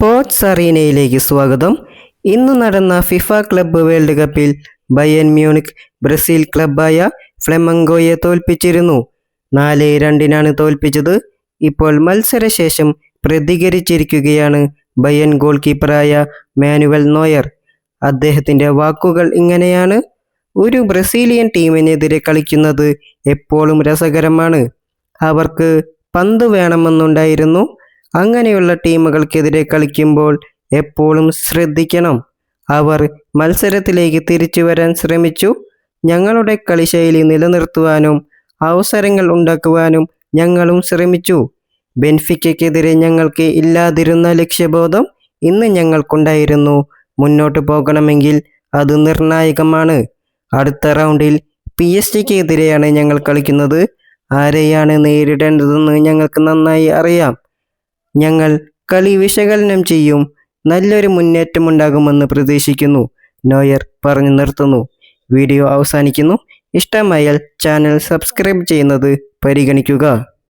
Sports അറീനയിലേക്ക് സ്വാഗതം. ഇന്ന് നടന്ന ഫിഫ ക്ലബ്ബ് വേൾഡ് കപ്പിൽ ബയൻ മ്യൂണിക് ബ്രസീൽ ക്ലബ്ബായ ഫ്ലെമംഗോയെ തോൽപ്പിച്ചിരുന്നു. നാല് രണ്ടിനാണ് തോൽപ്പിച്ചത്. ഇപ്പോൾ മത്സരശേഷം പ്രതികരിച്ചിരിക്കുകയാണ് ബയൻ ഗോൾ കീപ്പറായ മാനുവൽ നോയർ. അദ്ദേഹത്തിന്റെ വാക്കുകൾ ഇങ്ങനെയാണ്. ഒരു ബ്രസീലിയൻ ടീമിനെതിരെ കളിക്കുന്നത് എപ്പോഴും രസകരമാണ്. അവർക്ക് പന്ത് വേണമെന്നുണ്ടായിരുന്നു. അങ്ങനെയുള്ള ടീമുകൾക്കെതിരെ കളിക്കുമ്പോൾ എപ്പോഴും ശ്രദ്ധിക്കണം. അവർ മത്സരത്തിലേക്ക് തിരിച്ചു വരാൻ ശ്രമിച്ചു. ഞങ്ങളുടെ കളിശൈലി നിലനിർത്തുവാനും അവസരങ്ങൾ ഉണ്ടാക്കുവാനും ഞങ്ങളും ശ്രമിച്ചു. ബെൻഫിക്കെതിരെ ഞങ്ങൾക്ക് ഇല്ലാതിരുന്ന ലക്ഷ്യബോധം ഇന്ന് ഞങ്ങൾക്കുണ്ടായിരുന്നു. മുന്നോട്ട് പോകണമെങ്കിൽ അത് നിർണായകമാണ്. അടുത്ത റൗണ്ടിൽ പി എസ് ടിക്കെതിരെയാണ് ഞങ്ങൾ കളിക്കുന്നത്. ആരെയാണ് നേരിടേണ്ടതെന്ന് ഞങ്ങൾക്ക് നന്നായി അറിയാം. ഞങ്ങൾ കളി വിശകലനം ചെയ്യും. നല്ലൊരു മുന്നേറ്റമുണ്ടാകുമെന്ന് പ്രതീക്ഷിക്കുന്നു. നോയർ പറഞ്ഞു നിർത്തുന്നു. വീഡിയോ അവസാനിക്കുന്നു. ഇഷ്ടമായാൽ ചാനൽ സബ്സ്ക്രൈബ് ചെയ്യുന്നത് പരിഗണിക്കുക.